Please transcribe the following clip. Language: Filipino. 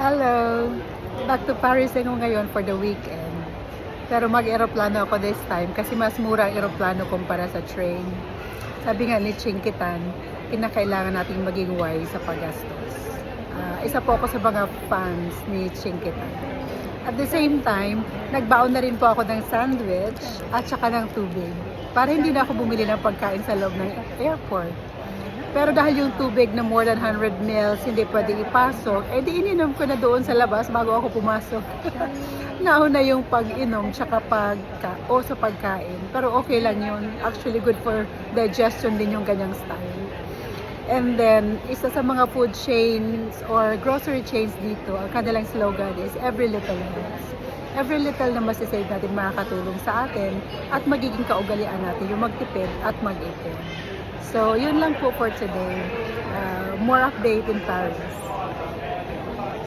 Hello! Back to Paris ako ngayon for the weekend. Pero mag-aeroplano ako this time kasi mas mura ang aeroplano kumpara sa train. Sabi nga ni Chinkitan, kinakailangan nating maging wise sa paggastos. Ah, isa po ako sa mga fans ni Chinkitan. At the same time, nagbaon na rin po ako ng sandwich at saka ng tubig para hindi na ako bumili ng pagkain sa loob ng airport. Pero dahil yung tubig na more than 100 mils hindi pwede ipasok, eh di ininom ko na doon sa labas bago ako pumasok. Nauna yung pag-inom tsaka pagka, o sa pagkain. Pero okay lang yun. Actually good for digestion din yung ganyang style. And then, isa sa mga food chains or grocery chains dito, ang kanilang slogan is every little helps. Every little na masisave natin makakatulong sa atin at magiging kaugalian natin yung magtipid at mag-ipon. So, yun lang po for today. Uh, more update in Paris.